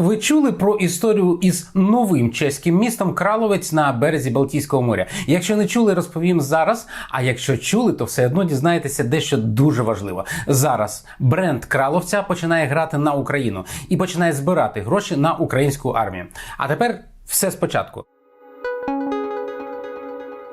Ви чули про історію із новим чеським містом Краловець на березі Балтійського моря? Якщо не чули, розповім зараз. А якщо чули, то все одно дізнаєтеся дещо дуже важливо. Зараз бренд Краловця починає грати на Україну і починає збирати гроші на українську армію. А тепер все спочатку.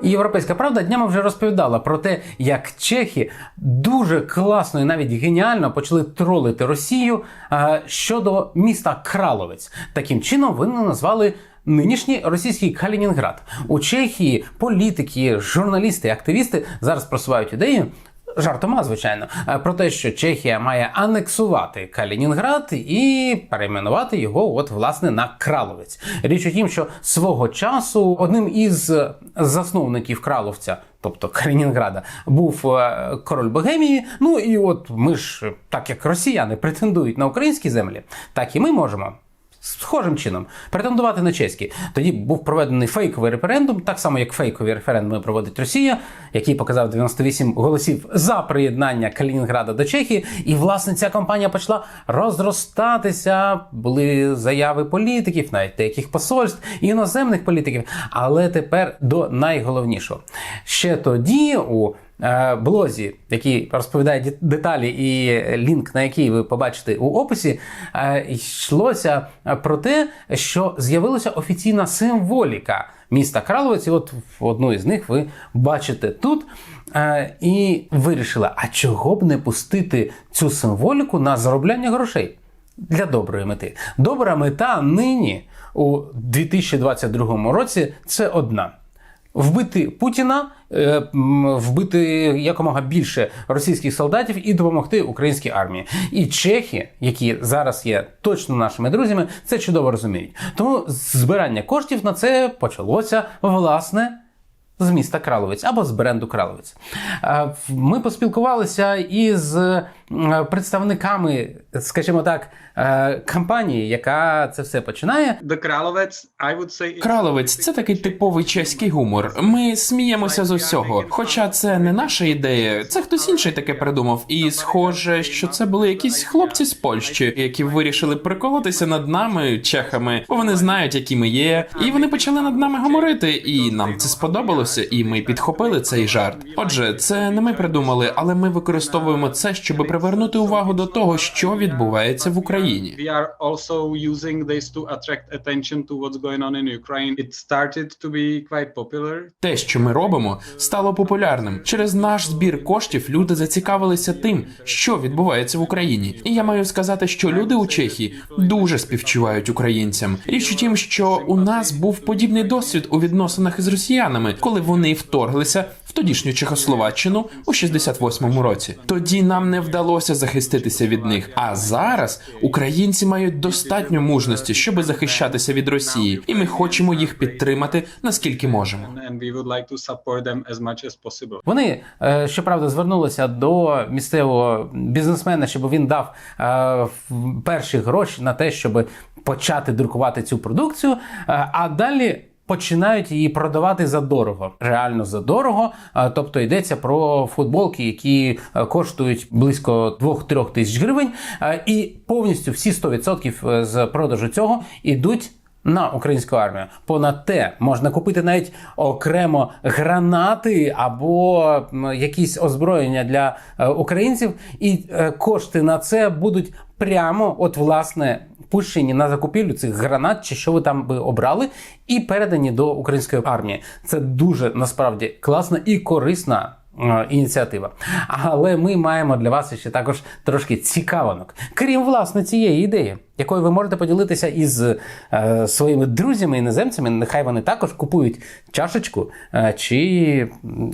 Європейська правда днями вже розповідала про те, як чехи дуже класно і навіть геніально почали тролити Росію е, щодо міста Краловець. Таким чином вони назвали. Нинішній російський Калінінград у Чехії політики, журналісти, активісти зараз просувають ідею. Жартома, звичайно, е, про те, що Чехія має анексувати Калінінград і перейменувати його, от власне на Краловець. Річ у тім, що свого часу одним із засновників Краловця, тобто Калінінграда, був е, король Богемії. Ну і от ми ж, так як росіяни претендують на українські землі, так і ми можемо. Схожим чином претендувати на чеські. Тоді був проведений фейковий референдум, так само як фейкові референдуми проводить Росія, який показав 98 голосів за приєднання Калінінграда до Чехії. І власне ця кампанія почала розростатися. Були заяви політиків, навіть деяких посольств іноземних політиків. Але тепер до найголовнішого ще тоді у блозі, який розповідає деталі, і лінк на який ви побачите у описі, е, йшлося про те, що з'явилася офіційна символіка міста Краловець. І от одну із них ви бачите тут. Е, І вирішила, а чого б не пустити цю символіку на заробляння грошей? Для доброї мети. Добра мета нині у 2022 році це одна. Вбити Путіна, е, вбити якомога більше російських солдатів і допомогти українській армії. І чехи, які зараз є точно нашими друзями, це чудово розуміють. Тому збирання коштів на це почалося власне. З міста Краловець або з бренду Краловець. Е, Ми поспілкувалися із е, представниками, скажімо так, е, компанії, яка це все починає. The Kralovec, I would say Краловець це такий типовий чеський гумор. Ми сміємося з усього. Хоча це не наша ідея, це хтось інший таке придумав. І схоже, що це були якісь хлопці з Польщі, які вирішили приколотися над нами, чехами, бо вони знають, які ми є. І вони почали над нами говорити. І нам це сподобалося, і ми підхопили цей жарт. Отже, це не ми придумали, але ми використовуємо це, щоб привернути увагу до того, що відбувається в Україні. Те, що ми робимо, стало популярним. Через наш збір коштів люди зацікавилися тим, що відбувається в Україні. І я маю сказати, що люди у Чехії дуже співчувають українцям. Річ у тім, що у нас був подібний досвід у відносинах із росіянами, коли вони вторглися в тодішню Чехословаччину у 68-му році. Тоді нам не вдалося захиститися від них. А зараз українці мають достатньо мужності, щоб захищатися від Росії, і ми хочемо їх підтримати наскільки можемо. Вони е, щоправда звернулися до місцевого бізнесмена, щоб він дав е, перші гроші на те, щоб почати друкувати цю продукцію, е, а далі. Починають її продавати за дорого, реально за дорого. Е, Тобто йдеться про футболки, які е, коштують близько 2-3 тисяч гривень, е, і повністю всі 100% з продажу цього ідуть на українську армію. Понад те можна купити навіть окремо гранати або якісь озброєння для е, українців, і е, кошти на це будуть прямо, от власне. Пущені на закупівлю цих гранат, чи що ви там би обрали, і передані до української армії. Це дуже насправді класна і корисна ініціатива. Але ми маємо для вас ще також трошки цікавинок, крім власне цієї ідеї, якою ви можете поділитися із е, своїми друзями іноземцями. Нехай вони також купують чашечку е, чи,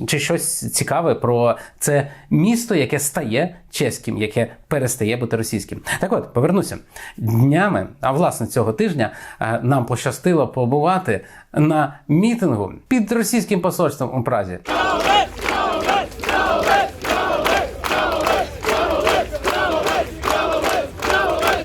чи щось цікаве про це місто, яке стає чеським, яке перестає бути російським. Так от, повернуся днями, а власне цього тижня е, нам пощастило побувати на мітингу під російським посольством у Празі.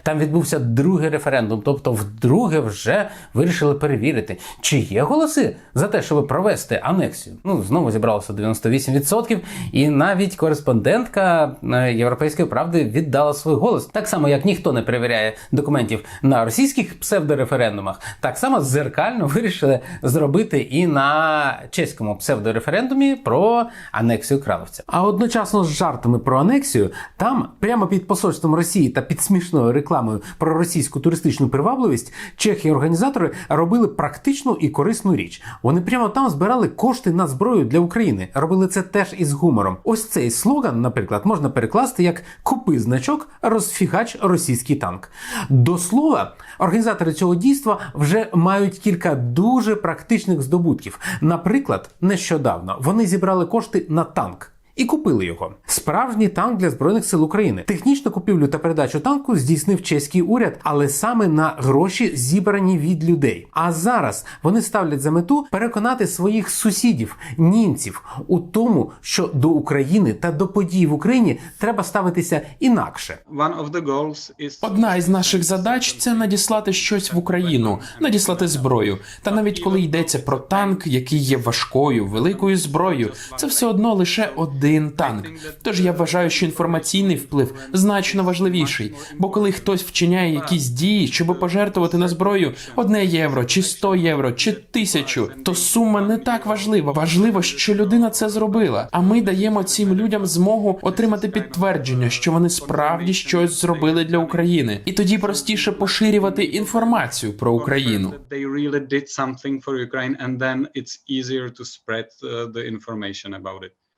Там відбувся другий референдум, тобто вдруге вже вирішили перевірити, чи є голоси за те, щоб провести анексію. Ну знову зібралося 98%, і навіть кореспондентка е, Європейської правди віддала свій голос. Так само, як ніхто не перевіряє документів на російських псевдореферендумах, так само зеркально вирішили зробити і на чеському псевдореферендумі про анексію Краловця. А одночасно з жартами про анексію, там прямо під посольством Росії та під смішною рекламою про російську туристичну привабливість, чехи організатори робили практичну і корисну річ. Вони прямо там збирали кошти на зброю для України. Робили це теж із гумором. Ось цей слоган, наприклад, можна перекласти як Купи значок, розфігач російський танк. До слова, організатори цього дійства вже мають кілька дуже практичних здобутків. Наприклад, нещодавно вони зібрали кошти на танк. І купили його. Справжній танк для збройних сил України. Технічну купівлю та передачу танку здійснив чеський уряд, але саме на гроші зібрані від людей. А зараз вони ставлять за мету переконати своїх сусідів, німців, у тому, що до України та до подій в Україні треба ставитися інакше. One of the goals is Одна із наших задач це надіслати щось в Україну, надіслати зброю. Та навіть коли йдеться про танк, який є важкою, великою зброєю, це все одно лише один танк. Тож я вважаю, що інформаційний вплив значно важливіший. Бо коли хтось вчиняє якісь дії, щоб пожертвувати на зброю одне євро, чи 100 євро, чи тисячу, то сума не так важлива. Важливо, що людина це зробила. А ми даємо цим людям змогу отримати підтвердження, що вони справді щось зробили для України, і тоді простіше поширювати інформацію про Україну. did something for.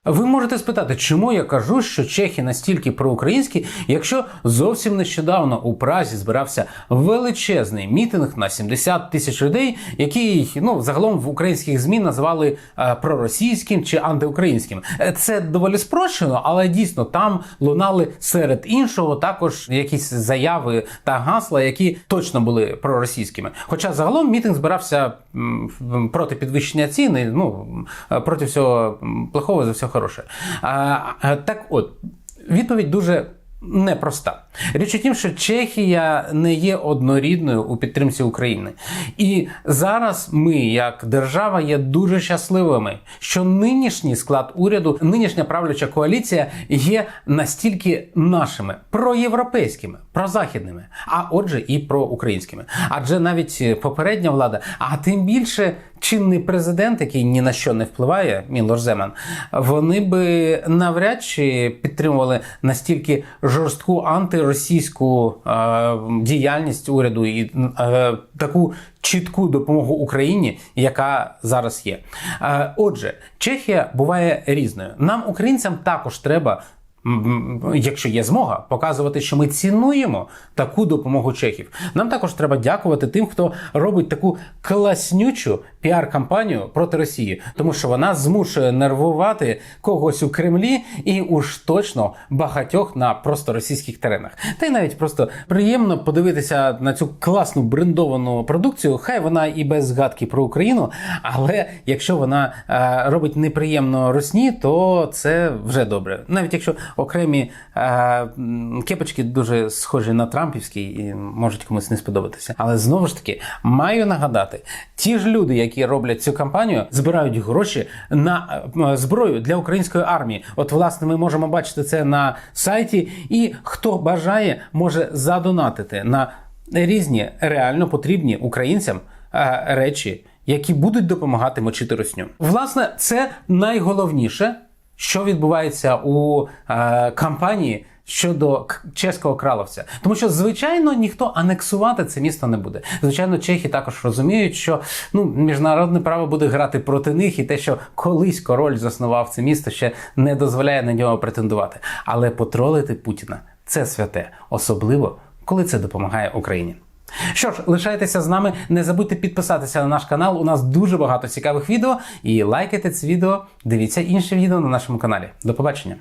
Ви можете спитати, чому я кажу, що чехи настільки проукраїнські, якщо зовсім нещодавно у Празі збирався величезний мітинг на 70 тисяч людей, який ну загалом в українських змі називали е, проросійським чи антиукраїнським. Е, Це доволі спрощено, але дійсно там лунали серед іншого також якісь заяви та гасла, які точно були проросійськими. Хоча загалом мітинг збирався проти підвищення ціни, ну проти всього плохого за все хороше. А, так от, відповідь дуже. Непроста. Річ у тім, що Чехія не є однорідною у підтримці України. І зараз ми, як держава, є дуже щасливими, що нинішній склад уряду, нинішня правляча коаліція є настільки нашими проєвропейськими, прозахідними, а отже, і проукраїнськими. Адже навіть попередня влада, а тим більше чинний президент, який ні на що не впливає, Мілош Земан, вони би навряд чи підтримували настільки жорстку антиросійську е, діяльність уряду і е, таку чітку допомогу Україні, яка зараз є. Е, отже, Чехія буває різною. Нам, українцям, також треба. Якщо є змога, показувати, що ми цінуємо таку допомогу чехів. Нам також треба дякувати тим, хто робить таку класнючу піар-кампанію проти Росії, тому що вона змушує нервувати когось у Кремлі і уж точно багатьох на просто російських теренах. Та й навіть просто приємно подивитися на цю класну брендовану продукцію. Хай вона і без згадки про Україну, але якщо вона е, робить неприємно росні, то це вже добре. Навіть якщо окремі е, кепочки дуже схожі на трампівські і можуть комусь не сподобатися. Але знову ж таки маю нагадати, ті ж люди, які роблять цю кампанію, збирають гроші на е, зброю для української армії. От, власне, ми можемо бачити це на сайті, і хто бажає, може задонатити на різні реально потрібні українцям е, речі, які будуть допомагати мочити росню. Власне, це найголовніше, що відбувається у е, кампанії. Щодо чеського краловця, тому що звичайно ніхто анексувати це місто не буде. Звичайно, чехи також розуміють, що ну міжнародне право буде грати проти них, і те, що колись король заснував це місто, ще не дозволяє на нього претендувати. Але потролити Путіна це святе, особливо коли це допомагає Україні. Що ж, лишайтеся з нами. Не забудьте підписатися на наш канал. У нас дуже багато цікавих відео. І лайкайте це відео. Дивіться інші відео на нашому каналі. До побачення.